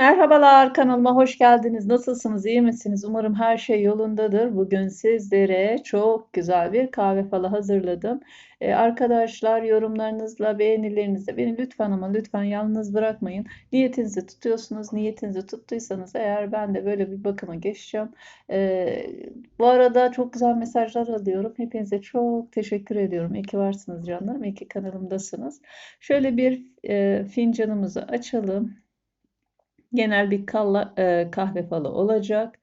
Merhabalar kanalıma hoş geldiniz. Nasılsınız? İyi misiniz? Umarım her şey yolundadır. Bugün sizlere çok güzel bir kahve falı hazırladım. Ee, arkadaşlar yorumlarınızla, beğenilerinizle beni lütfen ama lütfen yalnız bırakmayın. Niyetinizi tutuyorsunuz. Niyetinizi tuttuysanız eğer ben de böyle bir bakıma geçeceğim. Ee, bu arada çok güzel mesajlar alıyorum. Hepinize çok teşekkür ediyorum. İyi ki varsınız canlarım. İyi ki kanalımdasınız. Şöyle bir e, fincanımızı açalım genel bir kalla, e, kahve falı olacak.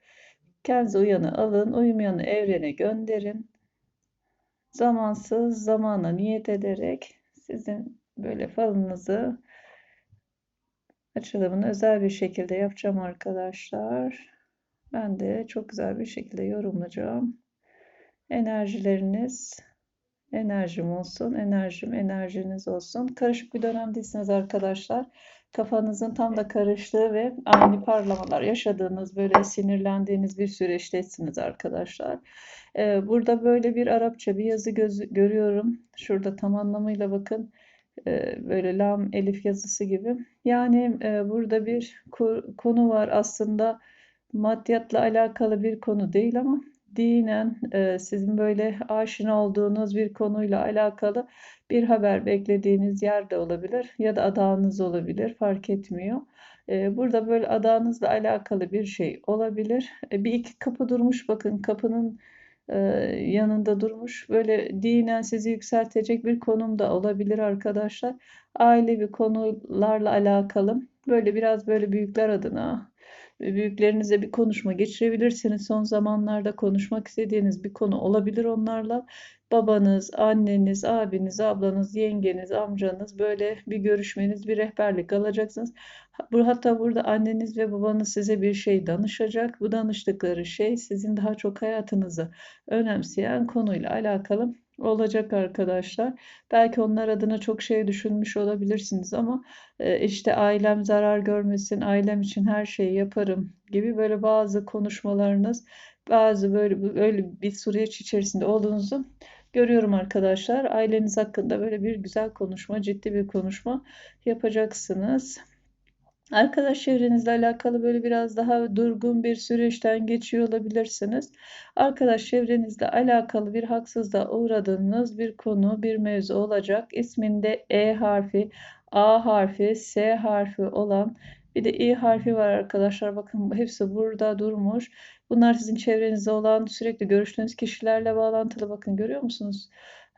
Kendinize uyanı alın, uyumayanı evrene gönderin. Zamansız zamana niyet ederek sizin böyle falınızı açılımını özel bir şekilde yapacağım arkadaşlar. Ben de çok güzel bir şekilde yorumlayacağım. Enerjileriniz enerjim olsun, enerjim enerjiniz olsun. Karışık bir dönemdeysiniz arkadaşlar kafanızın tam da karıştığı ve ani parlamalar yaşadığınız, böyle sinirlendiğiniz bir süreçtesiniz arkadaşlar. Ee, burada böyle bir Arapça bir yazı göz, görüyorum. Şurada tam anlamıyla bakın. Ee, böyle lam elif yazısı gibi. Yani e, burada bir konu var aslında maddiyatla alakalı bir konu değil ama dinen e, sizin böyle aşina olduğunuz bir konuyla alakalı bir haber beklediğiniz yerde olabilir ya da adağınız olabilir fark etmiyor. E, burada böyle adağınızla alakalı bir şey olabilir. E, bir iki kapı durmuş bakın kapının yanında durmuş. Böyle dinen sizi yükseltecek bir konum da olabilir arkadaşlar. Ailevi konularla alakalı. Böyle biraz böyle büyükler adına büyüklerinizle bir konuşma geçirebilirsiniz. Son zamanlarda konuşmak istediğiniz bir konu olabilir onlarla. Babanız, anneniz, abiniz, ablanız, yengeniz, amcanız böyle bir görüşmeniz, bir rehberlik alacaksınız. Hatta burada anneniz ve babanız size bir şey danışacak. Bu danıştıkları şey sizin daha çok hayatınızı önemseyen konuyla alakalı olacak arkadaşlar. Belki onlar adına çok şey düşünmüş olabilirsiniz ama e, işte ailem zarar görmesin, ailem için her şeyi yaparım gibi böyle bazı konuşmalarınız, bazı böyle böyle bir süreç içerisinde olduğunuzu görüyorum arkadaşlar. Aileniz hakkında böyle bir güzel konuşma, ciddi bir konuşma yapacaksınız. Arkadaş çevrenizle alakalı böyle biraz daha durgun bir süreçten geçiyor olabilirsiniz. Arkadaş çevrenizle alakalı bir haksızlığa uğradığınız bir konu, bir mevzu olacak. İsminde E harfi, A harfi, S harfi olan bir de İ harfi var arkadaşlar. Bakın hepsi burada durmuş. Bunlar sizin çevrenizde olan sürekli görüştüğünüz kişilerle bağlantılı. Bakın görüyor musunuz?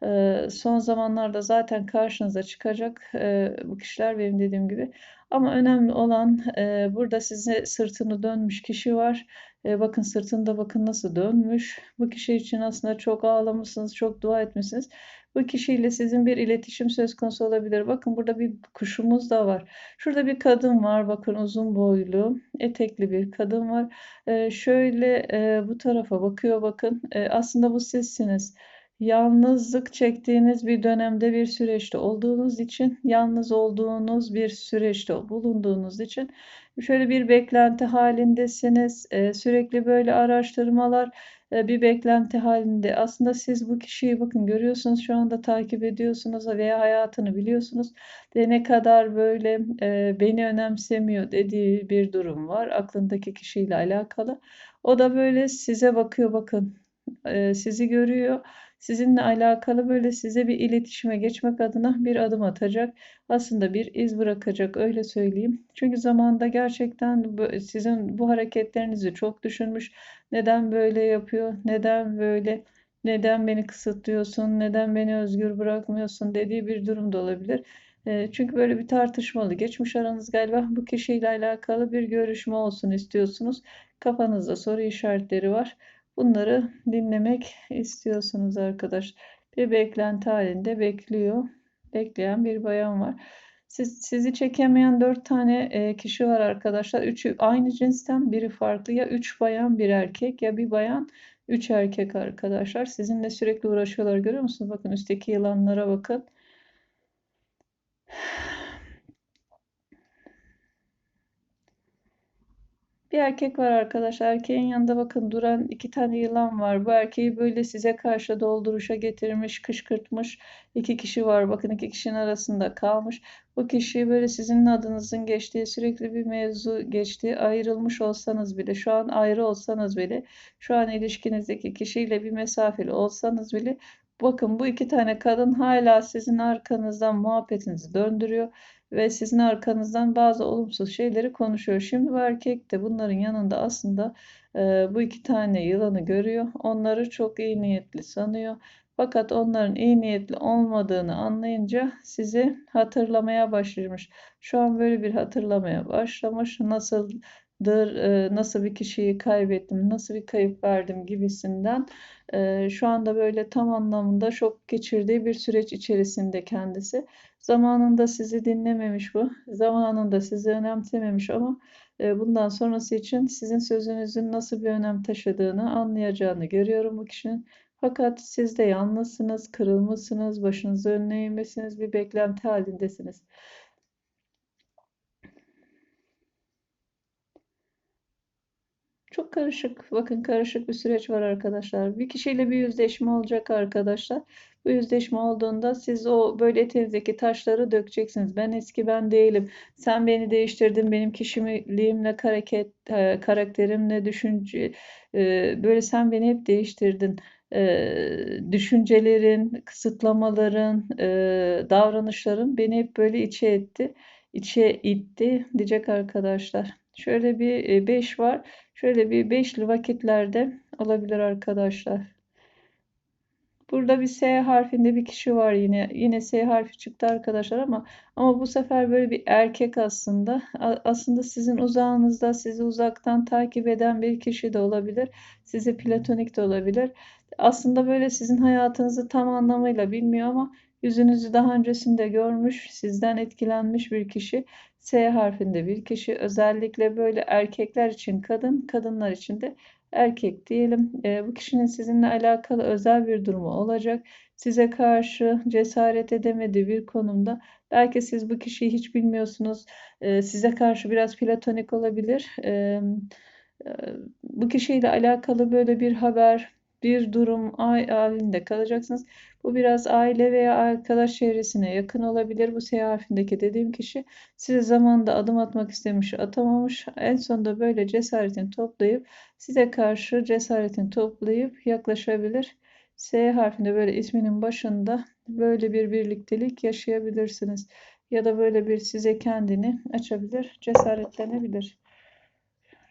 Ee, son zamanlarda zaten karşınıza çıkacak e, bu kişiler benim dediğim gibi. Ama önemli olan e, burada size sırtını dönmüş kişi var. E, bakın sırtında bakın nasıl dönmüş. Bu kişi için aslında çok ağlamışsınız, çok dua etmişsiniz. Bu kişiyle sizin bir iletişim söz konusu olabilir. Bakın burada bir kuşumuz da var. Şurada bir kadın var. Bakın uzun boylu, etekli bir kadın var. E, şöyle e, bu tarafa bakıyor bakın. E, aslında bu sizsiniz. Yalnızlık çektiğiniz bir dönemde bir süreçte olduğunuz için, yalnız olduğunuz bir süreçte bulunduğunuz için şöyle bir beklenti halindesiniz. Sürekli böyle araştırmalar, bir beklenti halinde. Aslında siz bu kişiyi bakın görüyorsunuz şu anda takip ediyorsunuz veya hayatını biliyorsunuz ve ne kadar böyle e, beni önemsemiyor dediği bir durum var aklındaki kişiyle alakalı. O da böyle size bakıyor bakın e, sizi görüyor sizinle alakalı böyle size bir iletişime geçmek adına bir adım atacak. Aslında bir iz bırakacak öyle söyleyeyim. Çünkü zamanda gerçekten sizin bu hareketlerinizi çok düşünmüş. Neden böyle yapıyor? Neden böyle? Neden beni kısıtlıyorsun? Neden beni özgür bırakmıyorsun dediği bir durum da olabilir. E, çünkü böyle bir tartışmalı geçmiş aranız galiba bu kişiyle alakalı bir görüşme olsun istiyorsunuz. Kafanızda soru işaretleri var. Bunları dinlemek istiyorsunuz arkadaş. Bir beklenti halinde bekliyor. Bekleyen bir bayan var. Siz, sizi çekemeyen dört tane e, kişi var arkadaşlar. Üçü aynı cinsten, biri farklı. Ya üç bayan, bir erkek ya bir bayan, üç erkek arkadaşlar. Sizinle sürekli uğraşıyorlar görüyor musunuz? Bakın üstteki yılanlara bakın. Bir erkek var arkadaşlar. Erkeğin yanında bakın duran iki tane yılan var. Bu erkeği böyle size karşı dolduruşa getirmiş, kışkırtmış. İki kişi var. Bakın iki kişinin arasında kalmış. Bu kişi böyle sizin adınızın geçtiği sürekli bir mevzu geçtiği ayrılmış olsanız bile şu an ayrı olsanız bile şu an ilişkinizdeki kişiyle bir mesafeli olsanız bile bakın bu iki tane kadın hala sizin arkanızdan muhabbetinizi döndürüyor ve sizin arkanızdan bazı olumsuz şeyleri konuşuyor. Şimdi bu erkek de bunların yanında aslında e, bu iki tane yılanı görüyor. Onları çok iyi niyetli sanıyor. Fakat onların iyi niyetli olmadığını anlayınca sizi hatırlamaya başlamış. Şu an böyle bir hatırlamaya başlamış. Nasıldır, e, nasıl bir kişiyi kaybettim, nasıl bir kayıp verdim gibisinden. E, şu anda böyle tam anlamında şok geçirdiği bir süreç içerisinde kendisi. Zamanında sizi dinlememiş bu. Zamanında sizi önemsememiş ama e, bundan sonrası için sizin sözünüzün nasıl bir önem taşıdığını anlayacağını görüyorum bu kişinin. Fakat siz de yalnızsınız, kırılmışsınız, başınızı önüne bir beklenti halindesiniz. Çok karışık, bakın karışık bir süreç var arkadaşlar. Bir kişiyle bir yüzleşme olacak arkadaşlar. Bu yüzleşme olduğunda siz o böyle etinizdeki taşları dökeceksiniz. Ben eski ben değilim. Sen beni değiştirdin. Benim kişiliğimle, hareket, e, karakterimle, düşünce, e, böyle sen beni hep değiştirdin e, düşüncelerin, kısıtlamaların, davranışların beni hep böyle içe etti, içe itti diyecek arkadaşlar. Şöyle bir 5 var. Şöyle bir beşli vakitlerde olabilir arkadaşlar. Burada bir S harfinde bir kişi var yine. Yine S harfi çıktı arkadaşlar ama ama bu sefer böyle bir erkek aslında. Aslında sizin uzağınızda sizi uzaktan takip eden bir kişi de olabilir. Sizi platonik de olabilir. Aslında böyle sizin hayatınızı tam anlamıyla bilmiyor ama yüzünüzü daha öncesinde görmüş, sizden etkilenmiş bir kişi. S harfinde bir kişi. Özellikle böyle erkekler için kadın, kadınlar için de erkek diyelim. E, bu kişinin sizinle alakalı özel bir durumu olacak. Size karşı cesaret edemediği bir konumda. Belki siz bu kişiyi hiç bilmiyorsunuz. E, size karşı biraz platonik olabilir. E, e, bu kişiyle alakalı böyle bir haber, bir durum halinde kalacaksınız. Bu biraz aile veya arkadaş çevresine yakın olabilir. Bu S harfindeki dediğim kişi size zamanında adım atmak istemiş, atamamış. En sonunda böyle cesaretini toplayıp size karşı cesaretini toplayıp yaklaşabilir. S harfinde böyle isminin başında böyle bir birliktelik yaşayabilirsiniz. Ya da böyle bir size kendini açabilir, cesaretlenebilir.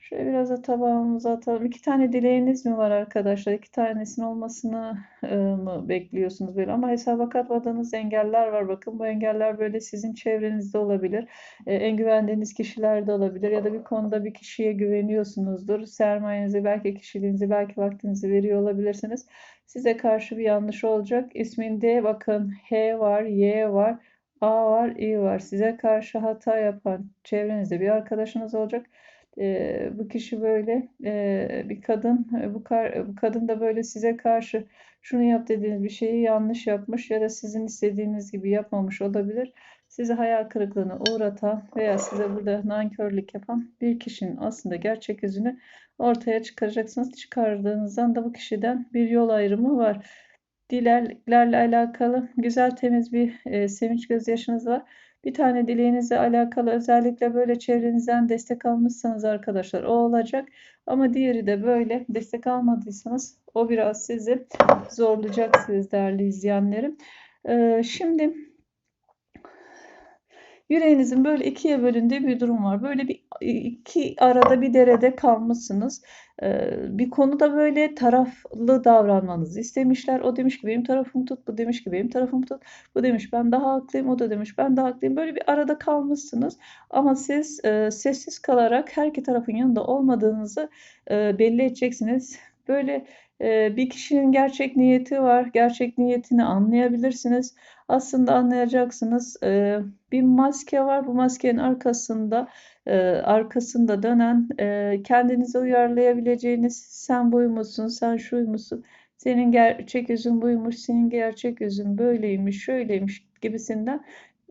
Şöyle biraz da tabağımıza atalım. İki tane dileğiniz mi var arkadaşlar? İki tanesinin olmasını e, mı bekliyorsunuz böyle? Ama hesaba katmadığınız engeller var. Bakın bu engeller böyle sizin çevrenizde olabilir. E, en güvendiğiniz kişiler de olabilir. Ya da bir konuda bir kişiye güveniyorsunuzdur. Sermayenizi, belki kişiliğinizi, belki vaktinizi veriyor olabilirsiniz. Size karşı bir yanlış olacak. İsminde bakın H var, Y var, A var, I var. Size karşı hata yapan çevrenizde bir arkadaşınız olacak e, bu kişi böyle e, bir kadın bu, kar, bu kadın da böyle size karşı şunu yap dediğiniz bir şeyi yanlış yapmış ya da sizin istediğiniz gibi yapmamış olabilir. Sizi hayal kırıklığına uğratan veya size burada nankörlük yapan bir kişinin aslında gerçek yüzünü ortaya çıkaracaksınız. Çıkardığınızdan da bu kişiden bir yol ayrımı var. Dilerlerle alakalı güzel temiz bir e, sevinç gözyaşınız var. Bir tane dileğinizle alakalı özellikle böyle çevrenizden destek almışsanız arkadaşlar o olacak. Ama diğeri de böyle destek almadıysanız o biraz sizi zorlayacak siz değerli izleyenlerim. Ee, şimdi Yüreğinizin böyle ikiye bölündüğü bir durum var. Böyle bir iki arada bir derede kalmışsınız. Ee, bir konuda böyle taraflı davranmanızı istemişler. O demiş ki benim tarafımı tut, bu demiş ki benim tarafımı tut. Bu demiş ben daha haklıyım, o da demiş ben daha haklıyım. Böyle bir arada kalmışsınız. Ama siz e, sessiz kalarak her iki tarafın yanında olmadığınızı e, belli edeceksiniz. Böyle e, bir kişinin gerçek niyeti var. Gerçek niyetini anlayabilirsiniz. Aslında anlayacaksınız. E, bir maske var. Bu maskenin arkasında e, arkasında dönen e, kendinize uyarlayabileceğiniz sen buymuşsun, sen şuymuşsun. Senin gerçek yüzün buymuş, senin gerçek yüzün böyleymiş, şöyleymiş gibisinden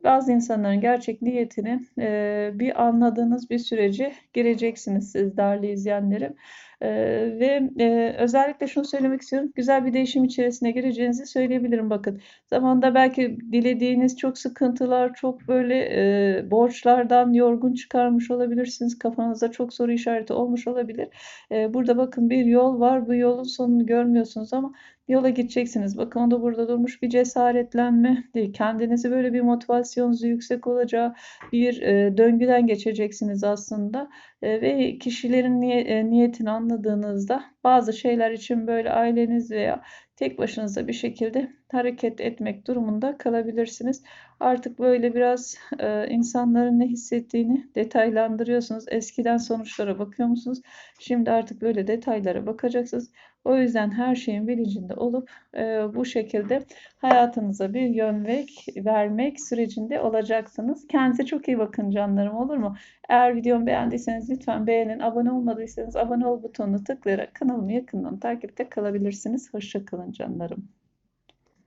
bazı insanların gerçek niyetini e, bir anladığınız bir sürece gireceksiniz siz değerli izleyenlerim. Ee, ve e, özellikle şunu söylemek istiyorum. Güzel bir değişim içerisine gireceğinizi söyleyebilirim. Bakın zamanda belki dilediğiniz çok sıkıntılar, çok böyle e, borçlardan yorgun çıkarmış olabilirsiniz. Kafanızda çok soru işareti olmuş olabilir. E, burada bakın bir yol var. Bu yolun sonunu görmüyorsunuz ama yola gideceksiniz. Bakın o da burada durmuş bir cesaretlenme. Kendinizi böyle bir motivasyonunuzu yüksek olacağı bir e, döngüden geçeceksiniz aslında. E, ve kişilerin niye, e, niyetini anladığınızda bazı şeyler için böyle aileniz veya tek başınıza bir şekilde hareket etmek durumunda kalabilirsiniz. Artık böyle biraz e, insanların ne hissettiğini detaylandırıyorsunuz. Eskiden sonuçlara bakıyor musunuz? Şimdi artık böyle detaylara bakacaksınız. O yüzden her şeyin bilincinde olup e, bu şekilde hayatınıza bir yön vermek sürecinde olacaksınız. Kendinize çok iyi bakın canlarım olur mu? Eğer videomu beğendiyseniz lütfen beğenin. Abone olmadıysanız abone ol butonuna tıklayarak kanalımı yakından takipte kalabilirsiniz. Hoşçakalın canlarım.